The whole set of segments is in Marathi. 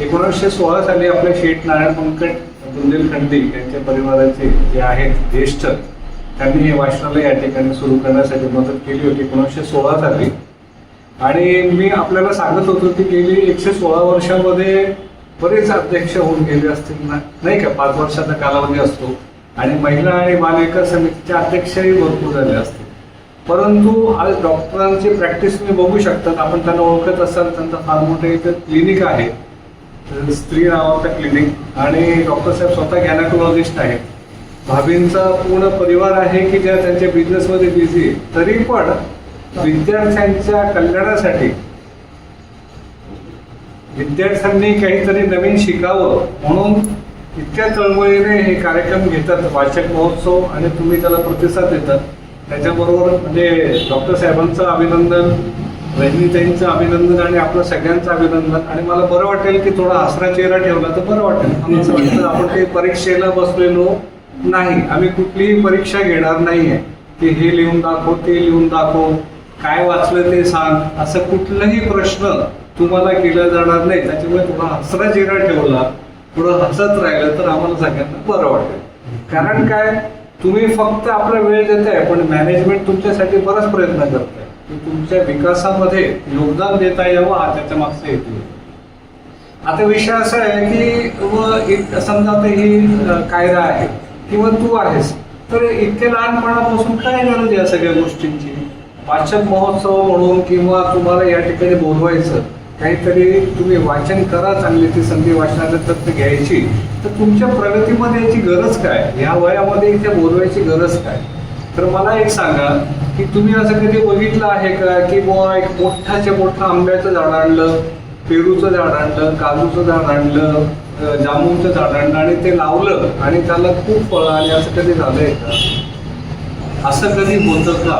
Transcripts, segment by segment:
एकोणीसशे सोळा साली आपले शेठ नारायण पंकट बुंदेलखंडी यांच्या परिवाराचे जे आहेत ज्येष्ठ त्यांनी हे वाचनालय या ठिकाणी सुरू करण्यासाठी मदत केली होती एकोणीसशे सोळा साली. आणि मी आपल्याला सांगत होतो की गेली एकशे सोळा वर्षामध्ये बरेच अध्यक्ष होऊन गेले असतील ना? नाही का? पाच वर्षाचा कालावधी असतो. आणि महिला आणि बालविकास समितीच्या अध्यक्षही भरपूर झाले असतील. परंतु आज डॉक्टरांची प्रॅक्टिस तुम्ही बघू शकतात. आपण त्यांना ओळखत असाल त्यांचं फार मोठं इथं क्लिनिक आहे. स्त्री नावाचं क्लिनिक आणि डॉक्टर साहेब स्वतः गॅनाकोलॉजिस्ट आहेत. भाभींचा पूर्ण परिवार आहे की ज्या त्यांच्या बिझनेसमध्ये बिझी तरी पण विद्यार्थ्यांच्या कल्याणासाठी विद्यार्थ्यांनी काहीतरी नवीन शिकावं म्हणून इतक्या चळवळीने हे कार्यक्रम घेतात. वाचक महोत्सव आणि तुम्ही त्याला प्रतिसाद देतात. त्याच्याबरोबर म्हणजे डॉक्टर साहेबांचं अभिनंदन रजनीताईंचं अभिनंदन आणि आपलं सगळ्यांचं अभिनंदन. आणि मला बरं वाटेल की थोडा हसरा चेहरा ठेवला तर बरं वाटेल. आम्हाला असं वाटतं आपण काही परीक्षेला बसलेलो नाही. आम्ही कुठलीही परीक्षा घेणार नाहीये. की हे लिहून दाखव ते लिहून दाखव. काय वाचलं ते सांग. असं कुठलाही प्रश्न तुम्हाला केला जाणार नाही. त्याच्यामुळे थोडा हसरा चेहरा ठेवला थोडं हसत राहिलं तर आम्हाला सगळ्यांना बरं वाटेल. कारण काय? तुम्ही फक्त आपला वेळ देताय पण मॅनेजमेंट तुमच्यासाठी बराच प्रयत्न करताय. की तुमच्या विकासामध्ये योगदान देता यावं हा त्याच्या मागचा हेतू आता विषय असा आहे की व एक समजा आता ही कायदा आहे किंवा तू आहेस तर इतक्या लहानपणापासून काय गरज या सगळ्या गोष्टींची? वाचक महोत्सव म्हणून किंवा तुम्हाला या ठिकाणी बोलवायचं काहीतरी तुम्ही वाचन करा चांगली ती संधी वाचनाला तत्व घ्यायची. तर तुमच्या प्रगतीमध्ये याची गरज काय? ह्या वयामध्ये इथे बोलवायची गरज काय? तर मला एक सांगा की तुम्ही असं कधी बघितलं आहे का की बुवा एक मोठाच्या मोठं आंब्याचं झाड आणलं पेरूचं झाड आणलं काजूचं झाड आणलं जामुनचं झाड आणलं आणि ते लावलं आणि त्याला खूप फळं आणि असं कधी झालंय का? असं कधी होतं का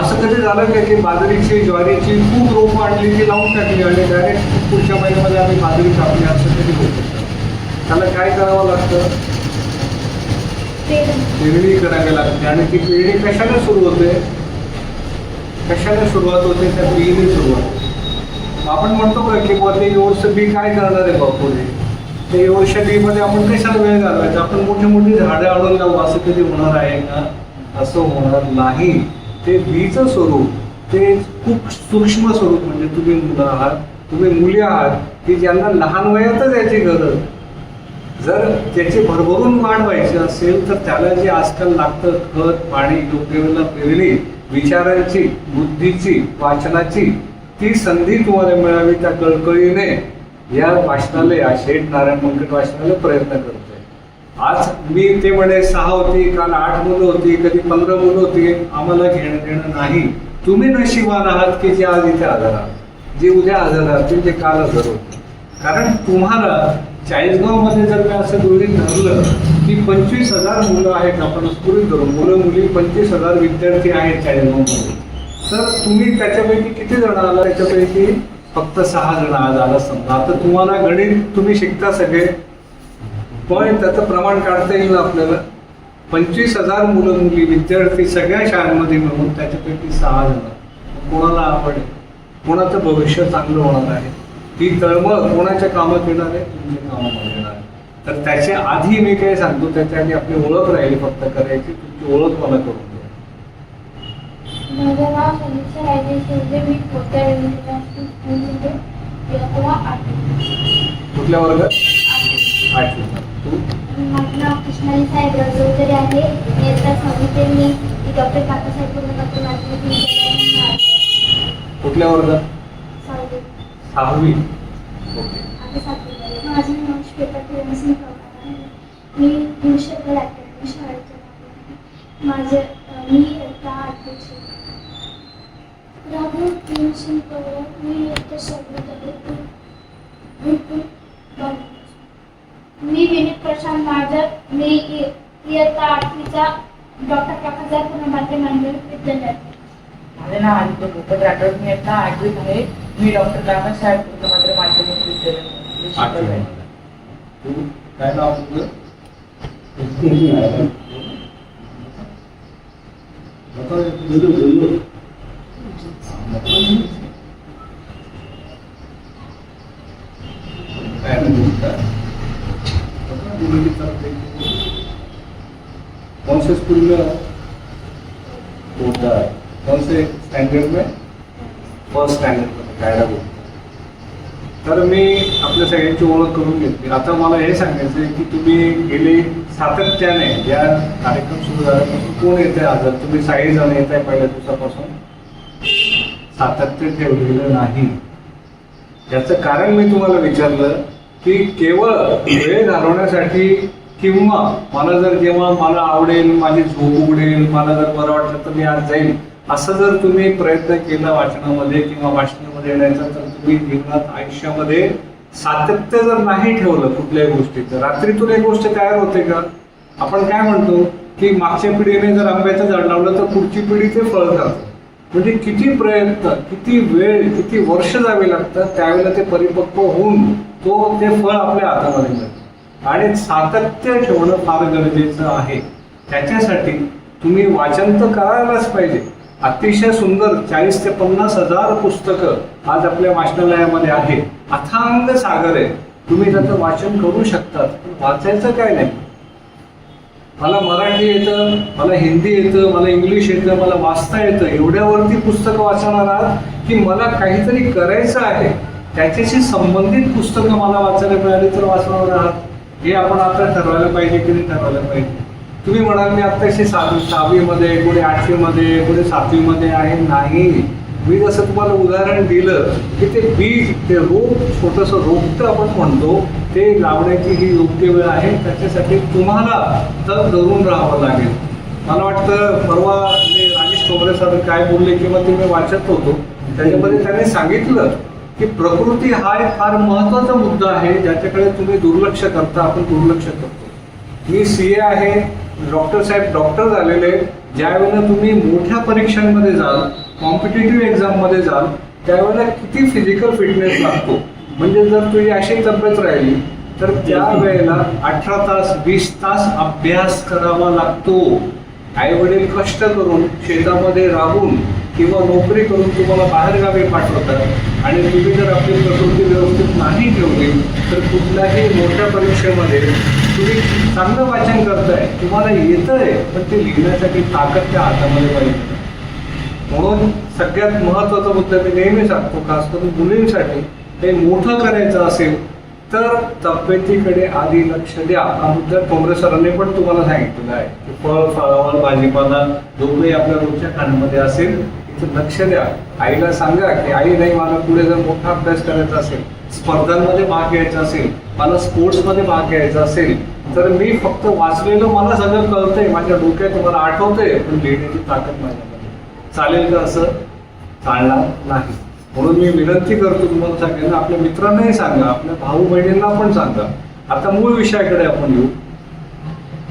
असं कधी झालं का की बाजरीची ज्वारीची खूप रोपं आणली ती लावून टाकली आणि डायरेक्ट पुढच्या महिन्यामध्ये आम्ही बाजरी कापली असं कधी होतं का? त्याला काय करावं लागतं? पेरणी. करावी लागते. आणि ती पेरणी कशाने सुरू होते? कशाने सुरुवात होते? त्या बिईने सुरुवात. होते आपण म्हणतो का की बुवा ते एवढंसं बी काय करणार आहे बापुरे ते एवढ्या बीमध्ये आपण कशाला वेळ घालवायचा? आपण मोठी मोठी झाडं आणून लावू असं कधी होणार आहे का? असं होणार नाही. ते बीचं स्वरूप ते खूप सूक्ष्म स्वरूप म्हणजे तुम्ही मुलं आहात तुम्ही मुली आहात की ज्यांना लहान वयातच याची गरज. जर त्याची भरभरून वाढ व्हायची असेल तर त्याला जे आजकाल लागतं खत पाणी योग्य वेळेला पेरणी विचारांची बुद्धीची वाचनाची ती संधी तुम्हाला मिळावी त्या कळकळीने. या वाचनालय या शेठ नारायण मंकट वाचनालय प्रयत्न करतोय आज मी ते म्हणे सहा होती काल आठ मुलं होती कधी पंधरा मुलं होती आम्हाला घेणं देणं नाही. तुम्ही नशिबान आहात की जे आज इथे आजार आहात जे उद्या आजार असतील ते काल आजार होते. कारण तुम्हाला चाळीसगावमध्ये जर मी असं गृहित धरलं की पंचवीस हजार मुलं आहेत आपण गृहित धरू मुलं मुली पंचवीस हजार विद्यार्थी आहेत चाळीसगावमध्ये. तर तुम्ही त्याच्यापैकी किती जण आला? त्याच्यापैकी फक्त सहा जण आज आला समजा. आता तुम्हाला गणित तुम्ही शिकता सगळे. पण त्याचं प्रमाण काढता येईल ना आपल्याला? पंचवीस हजार मुलं मुली विद्यार्थी सगळ्या शाळांमध्ये मिळून त्याच्यापैकी सहा जण. कोणाला आवड कोणाचं भविष्य चांगलं होणार आहे? ही तळमळ कोणाच्या कामात येणार आहे? तुमच्या कामामध्ये येणार आहे? तर त्याच्या आधी मी काय सांगतो त्याच्या आधी आपली ओळख राहिली फक्त करायची तुमची ओळख मला करून द्या. माझं नाव समीक्षा राजे मी कुठल्या वर्गात? आठवी माझं नाव कृष्णाली साहेब रजोदरे आहे. इयत्ता सहावीते मी डॉक्टर काकासाहेब पूर्णपत्र माध्यमिक. कुठल्या वर्गात? सहावी. सहावी. ओके. आता सातवी माझं नाव श्वेता प्रेमसिंग पवार आहे. मी भूषकर अकॅडमी शाळेच्या आहे. माझं मी इयत्ता आठवीची राहुल प्रेमसिंग पवार मी इयत्ता सहावीत आहे. विनीत प्रशांत माझर मी इयत्ता आठवीचा डॉक्टर काकासाहेब पूर्णमाते माध्यमिक विद्यालयात माझे नाव आदित्य भूपत राठोड. मी आता आठवीत आहे. मी डॉक्टर काकासाहेब पूर्णमात्र माध्यमिक विद्यालय शिकत आठवी. आहे. तू काय नाव तुझं कौन से स्कूल में होता है कौन से स्टँडर्ड में फर्स्ट स्टँडर्ड कायदा बोलतो. तर मी आपल्या सगळ्यांची ओळख करून घेतली. आता मला हे सांगायचं आहे की तुम्ही गेले सातत्याने या कार्यक्रम सुरू झाल्यापासून कोण येत आहे आजार? तुम्ही साई जण येत आहे पहिल्या दिवसापासून? सातत्य ठेवलेलं नाही. याचं कारण मी तुम्हाला विचारलं की केवळ वेळ घालवण्यासाठी किंवा मला जर जेव्हा मला आवडेल माझी झोप उघडेल मला जर बरं वाटलं तर मी आज जाईल असं जर तुम्ही प्रयत्न केला वाचनामध्ये किंवा वाचनामध्ये येण्याचा तर तुम्ही जीवनात आयुष्यामध्ये सातत्य जर नाही ठेवलं कुठल्याही गोष्टीचं रात्रीतून एक गोष्ट तयार होते का? आपण काय म्हणतो की मागच्या पिढीने जर आंब्याचं झाड लावलं तर पुढची पिढी ते फळ खातं. म्हणजे किती प्रयत्न किती वेळ किती वर्ष जावे लागतात त्यावेळेला ते परिपक्व होऊन तो ते फळ आपल्या हातामध्ये मिळतं. आणि सातत्य ठेवणं फार गरजेचं आहे. त्याच्यासाठी तुम्ही वाचन तर करायलाच पाहिजे. अतिशय सुंदर चाळीस ते पन्नास हजार पुस्तकं आज आपल्या वाचनालयामध्ये आहे अथांग सागर आहे तुम्ही त्याचं वाचन करू शकतात. पण वाचायचं काय नाही? मला मराठी येतं मला हिंदी येतं मला इंग्लिश येतं मला वाचता येतं. एवढ्यावरती पुस्तकं वाचणार आहात की मला काहीतरी करायचं आहे. त्याच्याशी संबंधित पुस्तकं मला वाचायला मिळाली तर वाचणार आहात हे आपण आता ठरवायला पाहिजे की नाही ठरवायला पाहिजे. तुम्ही म्हणाल मी आत्ताशी सहावी सहावीमध्ये कोणी आठवीमध्ये कोणी सातवीमध्ये आहे. नाही. मी जसं तुम्हाला उदाहरण दिलं की ते बीज ते रोप छोटंसं रोपटं आपण म्हणतो ते लावण्याची ही योग्य वेळ आहे. त्याच्यासाठी तुम्हाला तर धरून राहावं लागेल. मला वाटतं परवा मी राजेश टोमरे सर काय बोलले किंवा ते मी वाचत होतो. त्याच्यामध्ये त्यांनी सांगितलं की प्रकृती हा एक फार महत्त्वाचा मुद्दा आहे ज्याच्याकडे तुम्ही दुर्लक्ष करता आपण दुर्लक्ष करतो. मी सी ए आहे डॉक्टर साहेब डॉक्टर झालेले ज्यावेळेला तुम्ही मोठ्या परीक्षांमध्ये जाल कॉम्पिटेटिव्ह एक्झाममध्ये जाल त्यावेळेला किती फिजिकल फिटनेस लागतो? म्हणजे जर तुझी अशी तब्येत राहिली तर त्यावेळेला अठरा तास वीस तास अभ्यास करावा लागतो. आई वडील कष्ट करून शेतामध्ये राहून किंवा नोकरी करून तुम्हाला बाहेरगावी पाठवतात आणि तुम्ही जर आपली प्रकृती व्यवस्थित नाही ठेवली तर कुठल्याही मोठ्या परीक्षेमध्ये तुम्ही चांगलं वाचन करताय तुम्हाला येतंय पण ते लिहिण्यासाठी ताकद त्या हातामध्ये पाहिजे म्हणून सगळ्यात महत्त्वाचा मुद्दा मी नेहमी सांगतो खास करून मुलींसाठी हे मोठं करायचं असेल तर तब्येतीकडे आधी लक्ष द्या. हा मुद्दा काँग्रेस सरांनी पण तुम्हाला सांगितलेला आहे. की फळ फळावर भाजीपाला जो काही आपल्या रोजच्या खाण्यामध्ये असेल लक्ष द्या. आईला सांगा की आई नाही मला पुढे जर मोठा अभ्यास करायचा असेल स्पर्धांमध्ये भाग घ्यायचा असेल मला स्पोर्ट्समध्ये भाग घ्यायचा असेल तर मी फक्त वाचलेलं मला सगळं कळतंय. माझ्या डोक्यात मला आठवतंय पण लिहिण्याची ताकद माझ्यामध्ये चालेल का असं? चालणार नाही. म्हणून मी विनंती करतो तुम्हाला सगळ्यांना आपल्या मित्रांनाही सांगा आपल्या भाऊ बहिणींना पण सांगा. आता मूळ विषयाकडे आपण येऊ.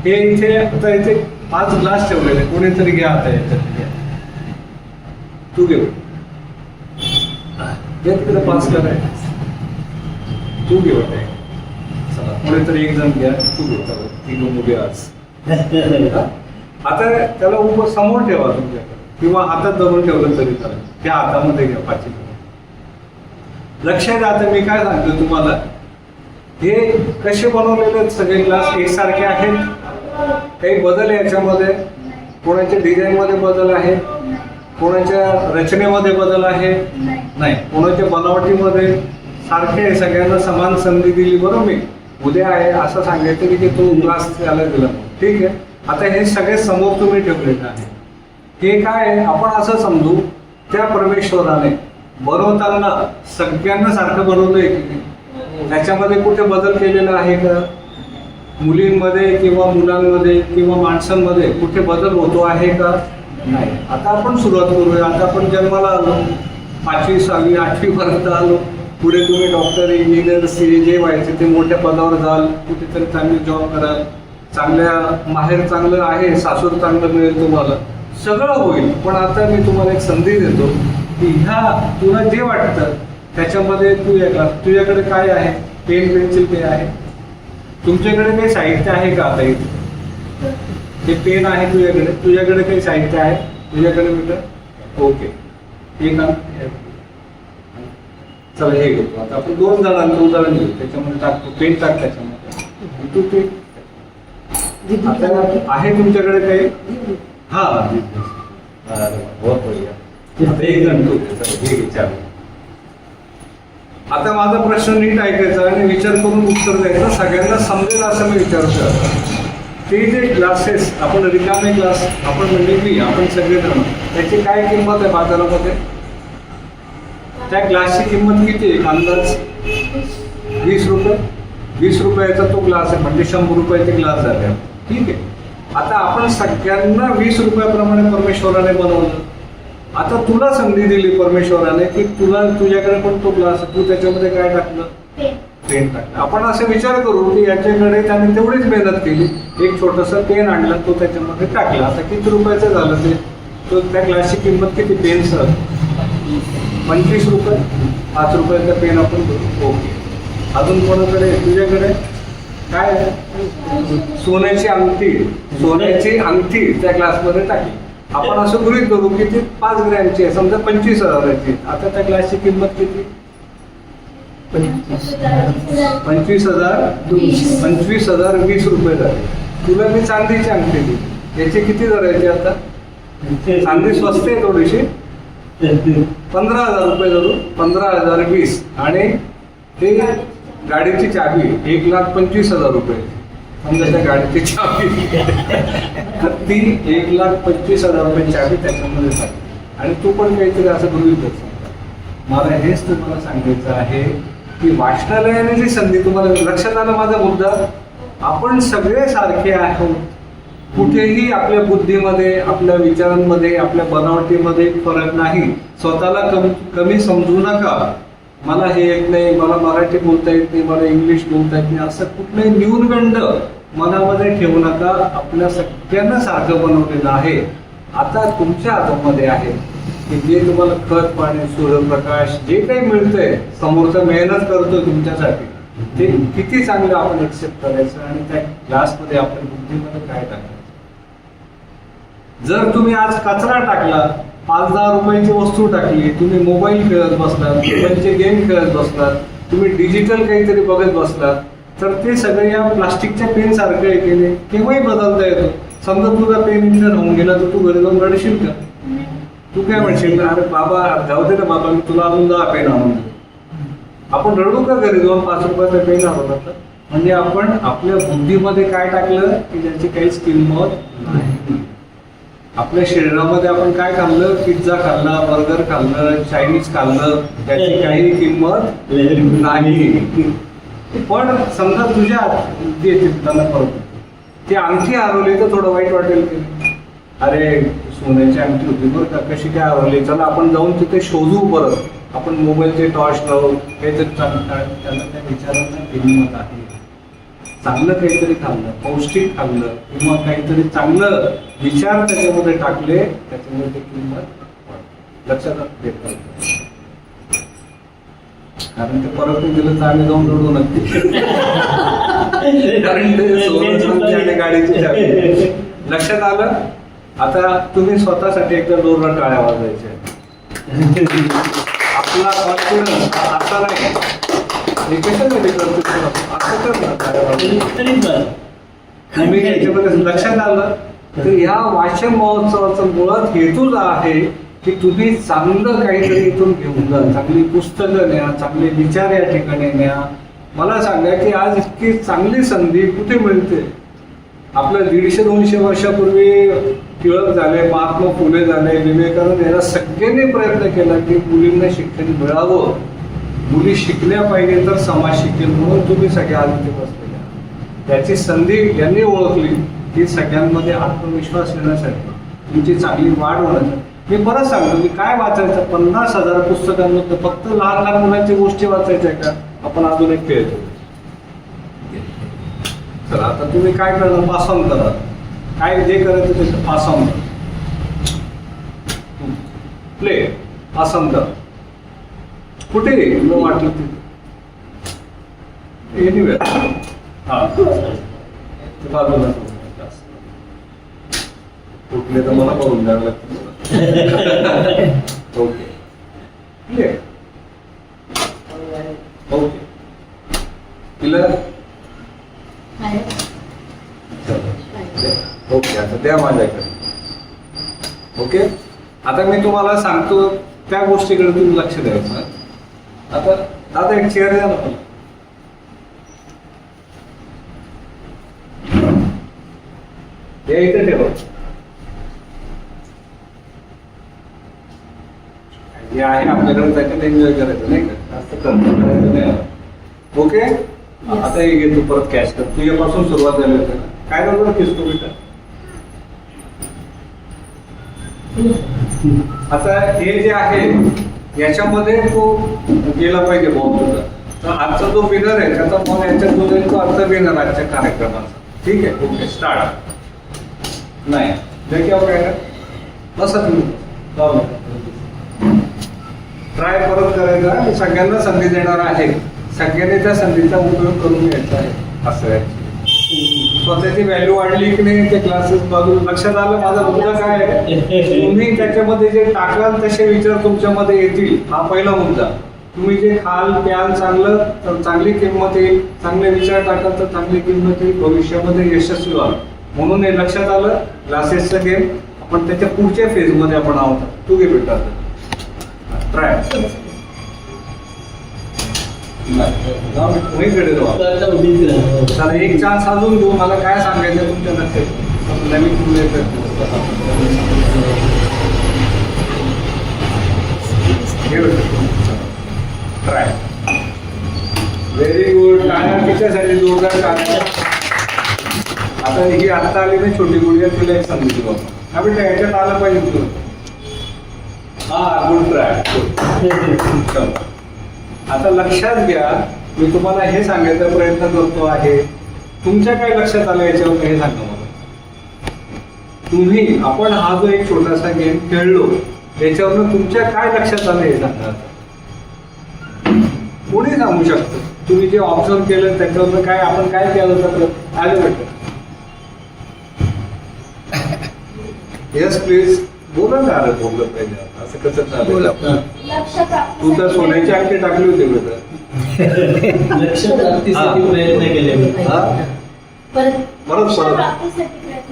हे इथे आता इथे पाच ग्लास ठेवलेले कोणीतरी घ्या आता याच्यात. घ्या तू घेऊ. घे तिकडे पास कराय तू घेऊ वाटाय चला कोणीतरी एक जण घ्या तू घेऊ. चला ती उभे आज. आता त्याला उभं समोर ठेवा तुमच्याकडे. किंवा हातात धरून ठेवलं तरी चालेल. त्या हातामध्ये घ्या पाचशे लक्षात आता मी काय सांगतो तुम्हाला? हे कसे बनवलेले आहेत सगळे ग्लास एकसारखे आहेत? काही बदल आहे याच्यामध्ये? कोणाच्या डिझाईन मध्ये बदल आहे? कोणाच्या रचनेमध्ये बदल आहे? नाही. कोणाच्या बनावटीमध्ये सारखे सगळ्यांना समान संधी दिली बरं मी उद्या आहे असं सांगायचं की तो ग्लास त्याला दिला. ठीक आहे. आता हे सगळे समोर तुम्ही ठेवलेले आहे. हे काय आहे? आपण असं समजू त्या परमेश्वराने बनवताना सगळ्यांना सारखं बनवलंय की? त्याच्यामध्ये कुठे बदल केलेला आहे का? मुलींमध्ये किंवा मुलांमध्ये किंवा माणसांमध्ये कुठे बदल होतो आहे का? नाही. आता आपण सुरुवात करूया. आता आपण जन्माला आलो. पाचवी सहावी आठवी पर्यंत आलो. पुढे तुम्ही डॉक्टर इंजिनियर सी जे व्हायचे ते मोठ्या पदावर जाल. कुठेतरी चांगली जॉब कराल. चांगल्या माहेर चांगलं आहे सासूर चांगलं मिळेल तुम्हाला. सगळं होईल. पण आता मी तुम्हाला एक संधी देतो की ह्या तुला जे वाटतं त्याच्यामध्ये तू या तुझ्याकडे काय आहे? पेन पेन्सिल काय आहे. तुमच्याकडे काही साहित्य आहे का आता इथे? हे पेन आहे तुझ्याकडे. तुझ्याकडे काही साहित्य आहे? तुझ्याकडे मिळतं? ओके. हे का चला हे घेतो. आता आपण दोन जणांचं उदाहरण घेऊ. त्याच्यामध्ये टाकतो. पेन टाक त्याच्यामध्ये. तू आहे तुमच्याकडे काही? हा आता एक जण तू विचार आता माझा प्रश्न नीट ऐकायचा आणि विचार करून उत्तर द्यायचं. सगळ्यांना समजेल असं मी विचारतो ते जे ग्लासेस आपण रिकामे ग्लास आपण म्हणजे मी आपण सगळेजण त्याची काय किंमत आहे बाजारामध्ये? त्या ग्लासची किंमत किती आहे एक अंदाज? वीस रुपये? वीस रुपयाचा तो ग्लास आहे म्हणजे शंभर रुपयाचे ग्लास झाले. ठीक आहे. आता आपण सगळ्यांना वीस रुपयाप्रमाणे परमेश्वराने बनवलं. आता तुला संधी दिली परमेश्वराने की तुला तुझ्याकडे पण तो ग्लास तू त्याच्यामध्ये काय टाकलं? पेन पेन आपण असे विचार करू की याच्याकडे त्याने तेवढीच मेहनत केली. एक छोटस पेन आणलं तो त्याच्यामध्ये टाकला. आता किती रुपयाचं झालं ते? तो त्या ग्लासची किंमत किती? Pen sir? पंचवीस रुपये. पाच रुपयाचा पेन आपण ओके. अजून कोणाकडे? तुझ्याकडे? काय? सोन्याची अंगठी. सोन्याची अंगठी त्या ग्लासमध्ये टाकली. आपण असं गृहित करू की ती पाच ग्रॅमची आहे. समजा पंचवीस हजाराची. आहे. आता त्या ग्लासची किंमत किती? पंचवीस. हजार वीस. पंचवीस हजार वीस रुपये झाले. तुला मी चांदीची अंगठी दिली याचे किती धरायचे आता? चांदी स्वस्त आहे थोडीशी. पंधरा हजार रुपये धरून पंधरा हजार वीस. आणि ते गाडीची चाबी एक लाख पंचवीस हजार रुपये. समजा त्या गाडीची चाबी तर ती एक लाख पंचवीस हजार रुपये चाबी त्याच्यामध्ये आणि तू पण काहीतरी असं गृहीत मला हेच तुम्हाला सांगायचं आहे की वाचनालयाने जी संधी तुम्हाला लक्षात आलं माझा मुद्दा? आपण सगळे सारखे आहोत. कुठेही आपल्या बुद्धीमध्ये आपल्या विचारांमध्ये आपल्या बनावटीमध्ये फरक नाही. स्वतःला कमी कमी समजू नका. मला हे येत नाही मला मराठी बोलता येत नाही मला इंग्लिश बोलता येत नाही. असं कुठलंही न्यूनगंड मनामध्ये ठेवू नका. आपल्या सगळ्यांना सारखं बनवलेलं आहे. आता तुमच्या हातामध्ये आहे. की जे तुम्हाला खत पाणी सूर्यप्रकाश जे काही मिळतंय समोरचं मेहनत करतो तुमच्यासाठी ते किती चांगलं आपण एक्सेप्ट करायचं आणि त्या ग्लासमध्ये आपल्या बुद्धीमध्ये काय टाकायचं? जर तुम्ही आज कचरा टाकला पाच दहा रुपयाची वस्तू टाकली तुम्ही मोबाईल खेळत बसलात मोबाईलचे गेम खेळत बसलात तुम्ही डिजिटल काहीतरी बघत बसलात तर ते सगळे या प्लास्टिकच्या पेन सारखं आहे केव्हाही बदलता येतो. समजा तुझा पेन इथं राहून गेला तर तू घरी जाऊन रडशील का? तू काय म्हणशील अरे बाबा जाऊ दे ना बाबा मी तुला अजून दहा पेन आणून आपण रडू का घरी? जाऊन पाच रुपयाचा पेन आणून म्हणजे आपण आपल्या बुद्धीमध्ये काय टाकलं की ज्याची काहीच किंमत नाही. आपल्या शरीरामध्ये आपण काय खाल्लं? पिझ्झा खाल्ला बर्गर खाल्लं चायनीज खाल्लं त्याची काही किंमत नाही. पण समजा तुझ्या ते आणखी त्यांना हरवली तर थोडं वाईट वाटेल की अरे सोन्याची अंगठी होती. बरं का? कशी काय हरवली चला आपण जाऊन तिथे शोधू परत आपण मोबाईलचे टॉर्च लावू. काहीतरी चांगलं त्यांना त्या विचारांना किंमत आहे. चांगलं काहीतरी खाल्लं. पौष्टिक खाल्लं. किंवा काहीतरी चांगलं विचार त्याच्यामध्ये टाकले त्याच्यामध्ये ते किंमत. लक्षात घेत कारण ते परत दिलं तर आम्ही जाऊन रडू नक्की. कारण ते सोनं गाडीची लक्षात आलं? आता तुम्ही स्वतःसाठी एकदा जोरदार टाळ्या वाजवायच्या. आपला कॉन्फिडन्स आता नाही. ना टाळ्या याच्यामध्ये लक्षात आलं तर ह्या वाचन महोत्सवाचा मुळात हेतूच आहे की तुम्ही चांगलं काहीतरी इथून घेऊन जा. चांगली पुस्तकं न्या चांगले विचार या ठिकाणी न्या. मला सांगा की आज इतकी चांगली संधी कुठे मिळते? आपल्या दीडशे दोनशे वर्षापूर्वी टिळक झाले महात्मा फुले झाले विवेकानंद याला सगळ्यांनी प्रयत्न केला की मुलींना शिक्षण मिळावं. मुली शिकल्या पाहिजे तर समाज शिकेल म्हणून तुम्ही सगळे आज बसलेल्या त्याची संधी यांनी ओळखली की सगळ्यांमध्ये आत्मविश्वास येण्यासाठी तुमची चांगली वाढ होण्यासाठी. मी परत सांगतो मी काय वाचायचं? पन्नास हजार पुस्तकांमधलं फक्त लहान लहान मुलांच्या गोष्टी वाचायच्या का? आपण अजून एक खेळतो तर आता तुम्ही काय करणार? पास ऑन करा. काय जे करायचं ते पास ऑन प्ले करा कुठे वाटलं तिथे एनिवे हा. बाजूला कुठले तर मला बघून द्यावं लागतं ओके. Clear okay. क्लिअर आहे. चला करायचं द्या माझ्याकडे. ओके? आता मी तुम्हाला सांगतो त्या गोष्टीकडे तुम्ही लक्ष द्यायचं आता दादा एक चेअर द्या ना. हे इथे ठेवा. जे आहे आपल्याकडे त्याच्यात एन्जॉय करायचं नाही का? करायचं नाही. ओके? आता हे घे तू परत कॅश कर. तुझ्यापासून सुरुवात झाली होती काय बरोबर किसतो बेटा आता हे जे आहे याच्यामध्ये तो गेला पाहिजे तुझा तर आजचा जो विनर आहे त्याचा मग यांच्या दोघांचा अर्थ विनर आजच्या कार्यक्रमाचा. ठीक आहे? ओके स्टार्ट नाही. देखील काय? ना बसा तुम्ही. जाऊ. ट्राय परत करायचा. सगळ्यांना संधी देणार आहे. सगळ्यांनी त्या संधीचा उपयोग करून घ्यायचा आहे. असं आहे. स्वतःची व्हॅल्यू वाढली की नाही ते क्लासेस बघून लक्षात आलं माझा मुद्दा काय आहे? तुम्ही त्याच्यामध्ये जे टाकाल तसे विचार तुमच्यामध्ये येतील. हा पहिला मुद्दा. तुम्ही जे खाल प्याल चांगलं तर चांगली किंमत येईल. चांगले विचार टाकाल तर चांगली किंमत येईल. भविष्यामध्ये यशस्वी व्हाल. म्हणून हे लक्षात आलं. क्लासेसचं गेम आपण त्याच्या पुढच्या फेजमध्ये आपण आहोत. तू घे भेटा ट्राय चला एक चान्स अजून देऊ. मला काय सांगायचं तुमच्या लक्षात नवीन ट्राय व्हेरी गुड टाळ्या तिच्यासाठी जोरदार टाळ्या आता ही आत्ता आली ना छोटी गुडघ्या तुला एक सांगितली बाबा हा बेटा याच्यात आलं पाहिजे तुला. हा गुड ट्राय चल आता लक्षात घ्या मी तुम्हाला हे सांगायचा प्रयत्न करतो आहे. तुमच्या काय लक्षात आलं याच्यावर हे सांगा मला. तुम्ही आपण हा जो एक छोटासा गेम खेळलो याच्यावरनं तुमच्या काय लक्षात आलं हे सांगा कोणी सांगू शकतं? तुम्ही जे ऑब्झर्व केलं त्याच्यावरनं काय आपण काय केलं होतं आलं वाटतं? येस प्लीज बोला ना अरे बोललं पाहिजे असं कसं चालेल प्राप्ती तू तर सोन्याची अंगठी टाकली होती बेटा लक्ष प्राप्तीसाठी प्रयत्न केले. मी. हा? परत परत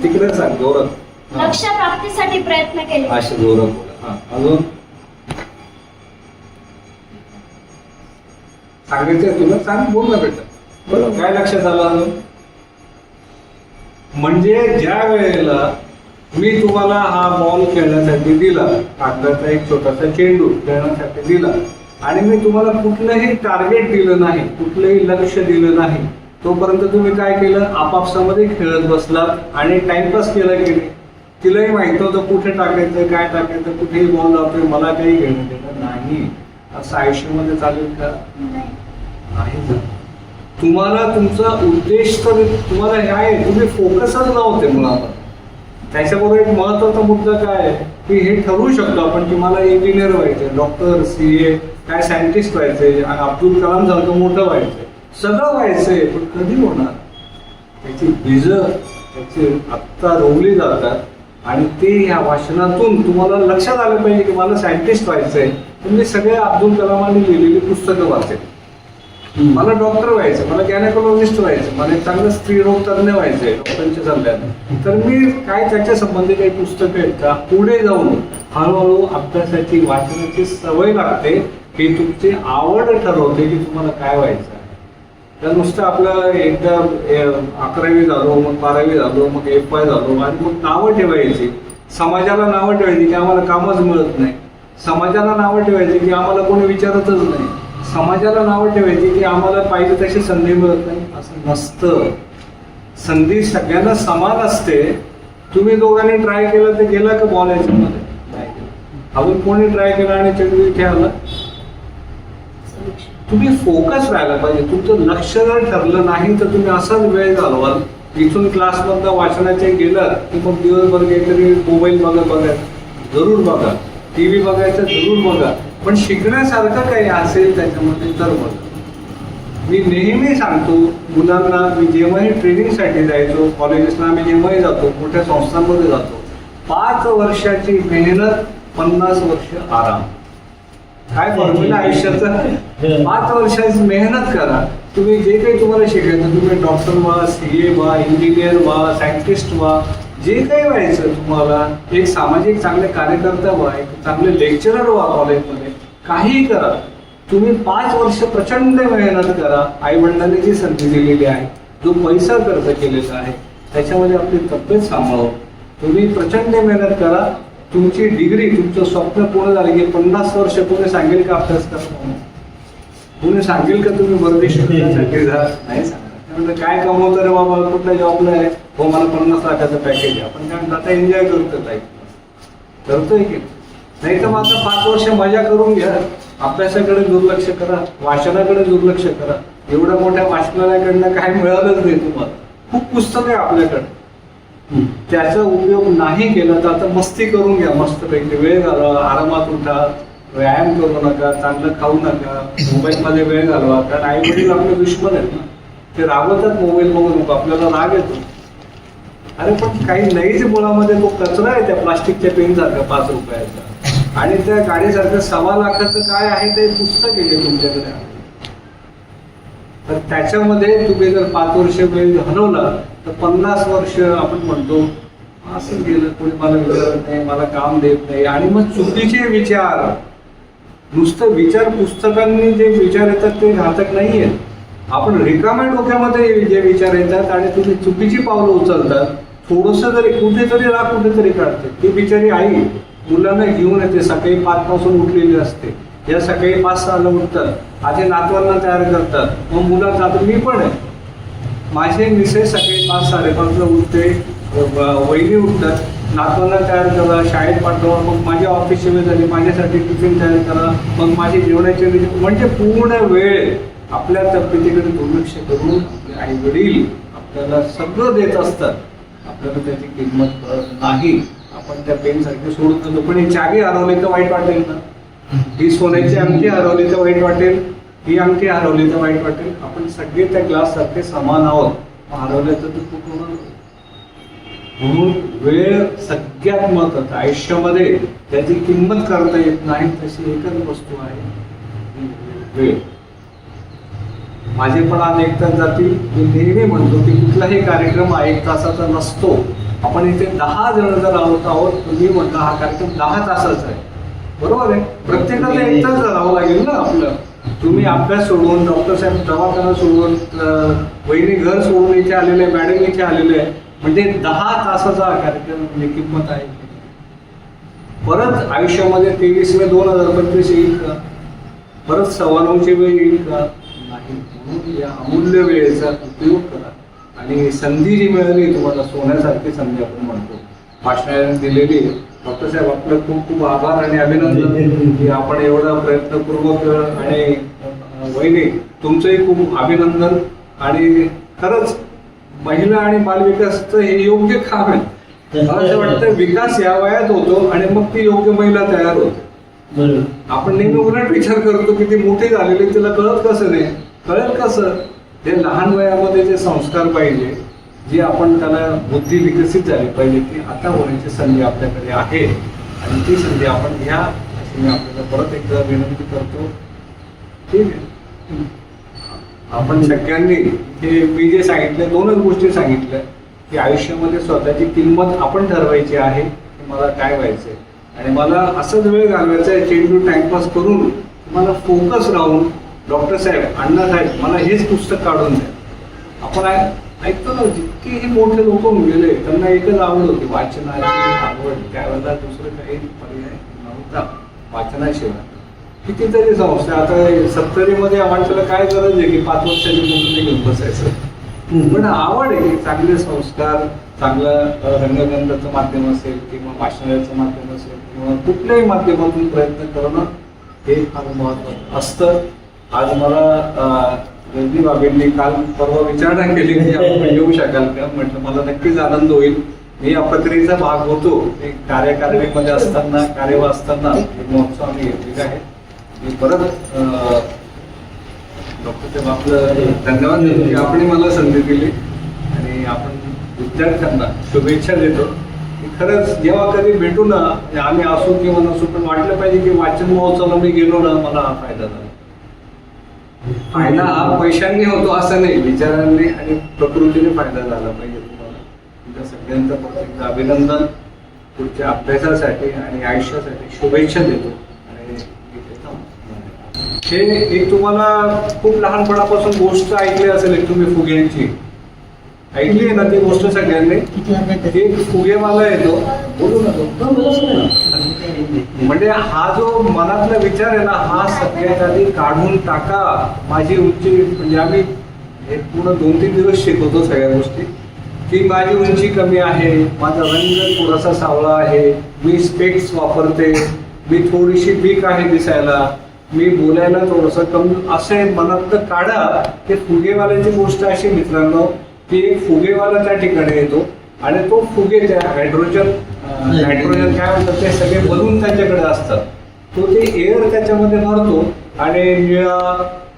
तिकडे सांग हा. लक्ष प्राप्तीसाठी प्रयत्न केले. असे बोला. हा अजून? सांगायचंय तुला? सांग बोल ना बेटा. काय लक्षात आलं अजून? म्हणजे ज्या वेळेला मी तुम्हाला हा बॉल खेळण्यासाठी दिला. कागदाचा एक छोटासा चेंडू खेळण्यासाठी दिला. आणि मी तुम्हाला कुठलंही टार्गेट दिलं नाही कुठलंही लक्ष दिलं नाही. तोपर्यंत तुम्ही काय केलं? आपापसामध्ये खेळत बसलात आणि टाइमपास केला की नाही? तिलाही माहीत होतं कुठे टाकायचं काय टाकायचं कुठेही बॉल लावतोय मला काही घेणं देणं नाही. असं आयुष्यामध्ये चालेल का? नाही. तुम्हाला तुमचा उद्देश तर तुम्हाला हे आहे तुम्ही फोकसच नव्हते मुळात. त्याच्याबरोबर एक महत्त्वाचा मुद्दा काय आहे की हे ठरवू शकतो आपण की मला इंजिनियर व्हायचं डॉक्टर सी ए काय सायंटिस्ट व्हायचंय आणि अब्दुल कलाम सारखं मोठं व्हायचंय. सगळं व्हायचंय पण कधी होणार? त्याची बीज त्याची आत्ता रोवली जातात आणि ते ह्या वाचनातून तुम्हाला लक्षात आलं पाहिजे की मला सायंटिस्ट व्हायचंय. तुम्ही सगळे अब्दुल कलामांनी लिहिलेली पुस्तकं वाचेल. मला डॉक्टर व्हायचं मला गॅनेकोलॉजिस्ट व्हायचं मला चांगलं चांगलं स्त्रीरोग तज्ञ व्हायचंय डॉक्टरांच्या सल्ल्यानं तर मी काय त्याच्या संबंधी काही पुस्तकं आहेत का? पुढे जाऊन हळूहळू अभ्यासाची वाचनाची सवय लागते हे तुमची आवड ठरवते की तुम्हाला काय व्हायचं तर नुसतं आपलं एकदा अकरावी झालो मग बारावी झालो मग एफ वाय झालो आणि मग नावं ठेवायची. समाजाला नावं ठेवायची की आम्हाला कामच मिळत नाही. समाजाला नावं ठेवायची की आम्हाला कोणी विचारतच नाही. समाजाला नावं ठेवायची की आम्हाला पाहिजे तशी संधी मिळत नाही. असं नसतं. संधी सगळ्यांना समान असते. तुम्ही दोघांनी ट्राय केलं तर गेला का बॉल याच्यामध्ये? अजून कोणी ट्राय केला आणि चेंडू इथे आला? तुम्ही फोकस राहायला पाहिजे. तुमचं लक्ष जर ठरलं नाही तर तुम्ही असाच वेळ घालवाल. इथून क्लासमधनं वाचनाचे गेलं की मग दिवसभर काहीतरी मोबाईल बघा बघा जरूर बघा. टी व्ही बघायचं जरूर बघा. पण शिकण्यासारखं काही असेल त्याच्यामध्ये तर बघा. मी नेहमी सांगतो मुलांना मी जेव्हाही ट्रेनिंगसाठी जायचो कॉलेजेसला आम्ही जेव्हाही जातो मोठ्या संस्थांमध्ये जातो पाच वर्षाची मेहनत पन्नास वर्ष आराम. काय फॉर्म्युला आयुष्याचा? पाच वर्षाची मेहनत करा. तुम्ही जे काही तुम्हाला शिकायचं तुम्ही डॉक्टर व्हा सी ए व्हा इंजिनियर व्हा सायंटिस्ट व्हा जे काही व्हायचं तुम्हाला एक सामाजिक चांगले कार्यकर्ता व्हा एक चांगले लेक्चरर व्हा कॉलेजमध्ये काहीही करा. तुम्ही पाच वर्ष प्रचंड मेहनत करा. आई वडिलांनी जी संधी दिलेली आहे जो पैसा खर्च केलेला आहे त्याच्यामध्ये आपली तब्येत सांभाळून तुम्ही प्रचंड मेहनत करा. तुमची डिग्री तुमचं स्वप्न पूर्ण झालं की पन्नास वर्ष कोणी सांगेल का अभ्यास करा कोणी सांगेल का तुम्ही परदेश शिकण्यासाठी नाही सांगणार. काय कमवतं रे बाबा? कुठल्या जॉबला आहे? हो मला पन्नास लाखाचं पॅकेज आहे. आपण काय आता एन्जॉय करतो लाईफ करतोय की? नाही तर मग आता पाच वर्ष मजा करून घ्या. अभ्यासाकडे दुर्लक्ष करा वाचनाकडे दुर्लक्ष करा. एवढ्या मोठ्या वाचनालयाकडनं काय मिळालंच नाही तुम्हाला. खूप पुस्तक आहे आपल्याकडे. त्याचा उपयोग नाही केला तर आता मस्ती करून घ्या मस्तपैकी. वेळ घालवा आरामात उठा व्यायाम करू नका चांगलं खाऊ नका मोबाईलमध्ये वेळ घालवा. कारण आई वडील आपले दुश्मन आहेत ना. ते रागवतात मोबाईल बघून आपल्याला राग येतो. अरे पण काही नाहीच मुळामध्ये तो कचरा आहे त्या प्लास्टिकच्या पेन सारखा पाच रुपयाचा. आणि त्या गाडीसारखं सव्वा लाखाचं काय आहे ते पुस्तक येते तुमच्याकडे. तर त्याच्यामध्ये तुम्ही जर पाच वर्ष वेळ घालवला तर पन्नास वर्ष आपण म्हणतो असं गेलं कोणी मला विचारत नाही मला काम देत नाही. आणि मग चुकीचे विचार नुसतं विचार पुस्तकांनी जे विचार येतात ते घातक नाही आहेत आपण रिकाम्या डोक्यामध्ये जे विचार येतात आणि तुम्ही चुकीची पावलं उचलतात थोडस जरी कुठेतरी राग कुठेतरी काढते ती बिचारी आई मुलांना घेऊन येते सकाळी पाच पासून उठलेली असते. या सकाळी पाच सहाला उठतात. आधी नातवांना तयार करतात. मग मुलं जातो मी पण आहे. माझे मिसेस सकाळी पाच साडेपाचला उठते. वहिनी उठतात. नातवांना तयार करा शाळेत पाठवा. मग माझी ऑफिसची वेळ झाली. माझ्यासाठी टिफिन तयार करा. मग माझी जेवणाची वेळ म्हणजे पूर्ण वेळ आपल्या तब्येतीकडे दुर्लक्ष करून आपले आई वडील आपल्याला सगळं देत असतात. आपल्याला त्याची किंमत नाही. आपण त्या पेन सारखे सोडून जातो पण हे चावी हरवली तर वाईट वाटेल ना. ही सोन्याची अंगठी हरवली तर वाईट वाटेल ही अंगठी हरवली तर वाईट वाटेल. आपण सगळे त्या ग्लास सारखे समान आहोत. हरवले तर ते खूप होणार म्हणून वेळ सगळ्यात महत्त्वाचा. आयुष्यामध्ये त्याची किंमत करता येत नाही तशी एकच वस्तू आहे. वेळ. माझे पण आज एक तास जातील. मी नेहमी म्हणतो की कुठलाही कार्यक्रम हा एक तासाचा नसतो. आपण इथे दहा जण जर आहोत. आहोत तुम्ही म्हटलं हा कार्यक्रम दहा तासाचा आहे. बरोबर आहे? प्रत्येकाला एक तास राहावं लागेल ना आपलं? तुम्ही अभ्यास सोडून डॉक्टर साहेब दवाखाना सोडून वहिनी घर सोडून इथे आलेले मॅडम इथे आलेले आहे म्हणजे दहा तासाचा हा कार्यक्रम म्हणजे किंमत आहे. परत आयुष्यामध्ये तेवीस मे दोन हजार पंचवीस येईल का? परत सव्वा नऊची वेळ येईल का? नाही म्हणून या अमूल्य वेळेचा उपयोग करा. आणि संधी जी मिळाली तुम्हाला सोन्यासारखी संधी आपण म्हणतो. भाषणाने दिलेली डॉक्टर साहेब आपलं खूप खूप आभार आणि अभिनंदन की आपण एवढा प्रयत्नपूर्वक आणि वहिनी तुमचंही खूप अभिनंदन. आणि खरंच महिला आणि बालविकासचं हे योग्य काम आहे. मला असं वाटतं विकास या वयात होतो आणि मग ती योग्य महिला तयार होते. आपण नेहमी उलट विचार करतो की ती मोठी झालेली तिला कळत कसं नाही? कळत कसं? ते लहान वयामध्ये जे संस्कार पाहिजे जी आपण त्याला बुद्धी विकसित झाली पाहिजे ती आता होण्याची संधी आपल्याकडे आहे. आणि ती संधी आपण घ्या. अशी मी आपल्याला परत एकदा विनंती करतो. ठीक आहे. आपण सगळ्यांनी हे मी जे सांगितलं दोनच गोष्टी सांगितल्या की आयुष्यामध्ये स्वतःची किंमत आपण ठरवायची आहे की मला काय व्हायचंय आणि मला असंच वेळ घालवायचा आहे चेंडू टाइमपास करून मला फोकस राहून डॉक्टर साहेब अण्णा साहेब मला हेच पुस्तक काढून द्या. आपण ऐकतो ना जितके हे मोठे लोक गेले त्यांना एकच आवड होती वाचनाची आवड. त्यावेळेला दुसरं काही पर्याय नव्हता वाचनाशिवाय. कितीतरी संस्था आता सत्तरीमध्ये माणसाला काय गरज आहे की पाच वर्षाची मुलं घेऊन बसायचं? पण आवड आहे चांगले संस्कार चांगलं रंगगंधाचं माध्यम असेल किंवा वाचनालयाचं माध्यम असेल किंवा कुठल्याही माध्यमातून प्रयत्न करणं हे फार महत्वाचं असतं. आज मला अ, बाबींनी बाबेंनी काल परवा विचारणा केली की आपण येऊ शकाल का? म्हटलं मला नक्कीच आनंद होईल. मी या प्रक्रियेचा भाग होतो. मी कार्यकारिणीमध्ये असताना कार्यवा असताना हे महोत्सव आम्ही घेतलेला आहे. मी परत डॉक्टर साहेब आपलं धन्यवाद देतो की आपण मला संधी दिली. आणि आपण विद्यार्थ्यांना शुभेच्छा देतो. की खरंच जेव्हा कधी भेटू ना आम्ही असू किंवा नसू पण वाटलं पाहिजे की वाचन महोत्सवाला मी गेलो ना मला हा फायदा झाला. फायदा हा पैशांनी होतो असं नाही विचारांनी आणि प्रकृतीने फायदा झाला पाहिजे तुम्हाला. तुमच्या सगळ्यांचं प्रत्येक अभिनंदन पुढच्या अभ्यासासाठी आणि आयुष्यासाठी शुभेच्छा देतो. आणि हे एक तुम्हाला खूप लहानपणापासून गोष्ट ऐकली असेल एक तुम्ही फुग्यांची. ऐकली आहे ना ती गोष्ट सगळ्यांनी? एक फुगेवाला येतो. बोलू ना तो. म्हणजे हा जो मनातला विचार आहे ना हा सगळ्यात आधी काढून टाका. माझी उंची म्हणजे आम्ही हे पूर्ण दोन तीन दिवस शिकवतो सगळ्या गोष्टी. की माझी उंची कमी आहे माझा रंग थोडासा सावळा आहे मी स्पेक्स वापरते मी थोडीशी वीक आहे दिसायला. मी बोलायला थोडंसं कमी असं आहे मनातलं काढा. ते फुगेवाल्याची गोष्ट अशी मित्रांनो. की एक फुगेवाला त्या ठिकाणी येतो आणि तो फुगे त्या हायड्रोजन नायट्रोजन काय म्हणतात ते सगळे बलून त्यांच्याकडे असतात. तो ते एअर त्याच्यामध्ये भरतो आणि निळा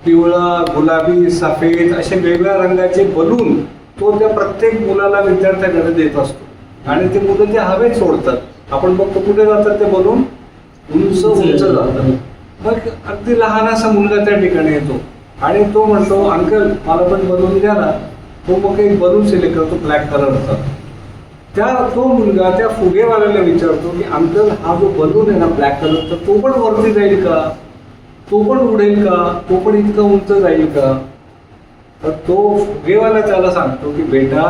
पिवळा गुलाबी सफेद असे वेगवेगळ्या रंगाचे बलून तो त्या प्रत्येक मुलाला विद्यार्थ्याकडे देत असतो. आणि ते मुलं ते हवेत सोडतात. आपण बघतो कुठे जातात ते बलून? उंच. उंच जातात. मग अगदी लहान असा मुलगा त्या ठिकाणी येतो. आणि तो म्हणतो अंकल मला पण बलून द्या ना. तो मग एक बलून सिलेक्ट करतो ब्लॅक कलरचा त्या तो मुलगा त्या फुगेवाल्याला विचारतो की अंकल हा जो बलून आहे ना ब्लॅक कलरचा तो पण वरती जाईल का? तो पण उडेल का? तो पण इतका उंच जाईल का? तर तो फुगेवाला त्याला सांगतो की बेटा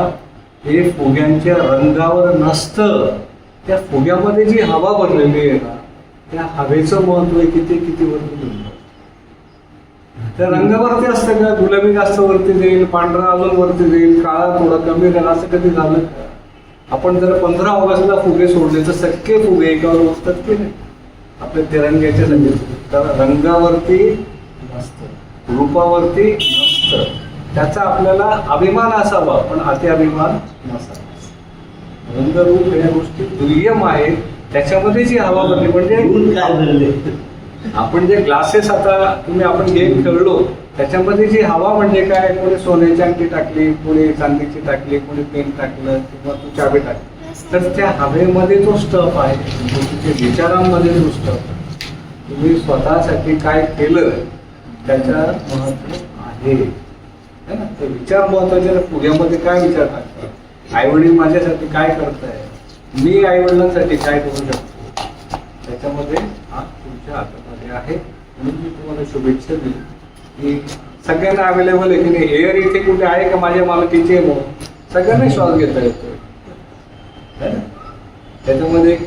हे फुग्यांच्या रंगावर नसतं. त्या फुग्यामध्ये जी हवा भरलेली आहे ना त्या हवेचं महत्त्व आहे किती किती वरती त्या रंगावरती असतं का? गुलाबी जास्त वरती जाईल पांढरा अजून वरती जाईल काळा थोडा कमी राहील असं कधी झालं का? आपण जर पंधरा ऑगस्टला फुगे सोडले तर सगळे फुगे एकावर उचतात की नाही? आपल्या तिरंग्याच्या रंग. रंगावरती मस्त रूपावरती मस्त. त्याचा आपल्याला अभिमान असावा पण अति अभिमान नसावा. रंगरूप या गोष्टी दुय्यम आहेत. त्याच्यामध्ये जी हवा भरली म्हणजे काय आपण जे ग्लासेस आता तुम्ही आपण गेम खेळलो त्याच्यामध्ये जी हवा म्हणजे काय? कोणी सोन्याची अंगठी टाकली कोणी चांदीची टाकली कोणी पेन टाकलं किंवा तू चाबी टाकली. तर त्या हवेमध्ये तो स्टफ आहे म्हणजे तुमच्या विचारांमध्ये जो स्टफ आहे तुम्ही स्वतःसाठी काय केलं त्याच्या महत्त्व आहे. ना? ते विचार महत्त्वाचे पुढ्यामध्ये काय विचार टाकतात आई वडील माझ्यासाठी काय करताय मी आई वडिलांसाठी काय करू शकतो? त्याच्यामध्ये हा तुमच्या हातात आहे. म्हणून मी तुम्हाला शुभेच्छा दिली की सगळ्यांना अवेलेबल आहे की नाही? एअर इथे कुठे आहे का माझ्या मालकीचे आहे म्हणून? सगळ्यांना श्वास घेता येतो त्याच्यामध्ये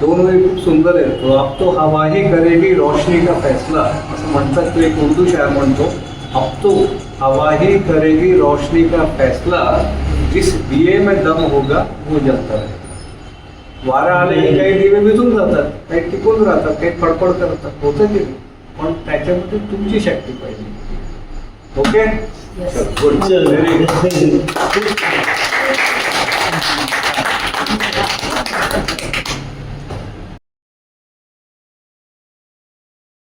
दोन वेळी खूप सुंदर आहे. तो आप तो हवा ही करेगी रोशनी का फैसला. असं म्हणतात तो एक उर्दू शायर म्हणतो. अब तो हवा ही करेगी रोशनी का फैसला. जिस दिए में दम होगा वो जलता रहेगा. वारा आले की काही दिवे विझून जातात काही टिकून राहतात काही फडफड करतात होतं की नाही? पण त्याच्यामध्ये तुमची शक्ती पाहिजे. ओके